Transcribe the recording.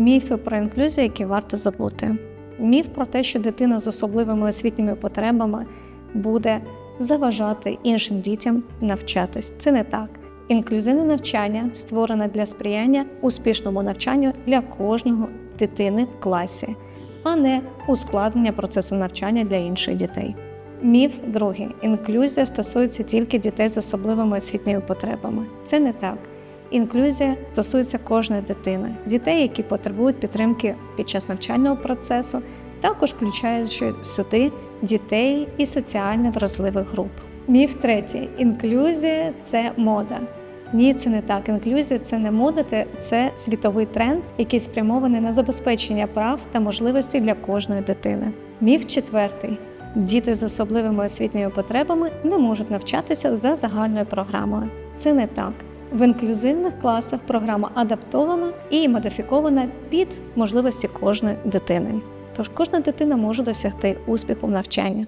Міфи про інклюзію, які варто забути. Міф про те, що дитина з особливими освітніми потребами буде заважати іншим дітям навчатись. Це не так. Інклюзивне навчання створене для сприяння успішному навчанню для кожного дитини в класі, а не ускладнення процесу навчання для інших дітей. Міф другий: інклюзія стосується тільки дітей з особливими освітніми потребами. Це не так. Інклюзія стосується кожної дитини, дітей, які потребують підтримки під час навчального процесу, також включаючи сюди дітей і соціально вразливих груп. Міф третій: інклюзія це мода. Ні, це не так. Інклюзія це не мода, це- світовий тренд, який спрямований на забезпечення прав та можливостей для кожної дитини. Міф четвертий. Діти з особливими освітніми потребами не можуть навчатися за загальною програмою. Це не так. В інклюзивних класах програма адаптована і модифікована під можливості кожної дитини. Тож кожна дитина може досягти успіху в навчанні.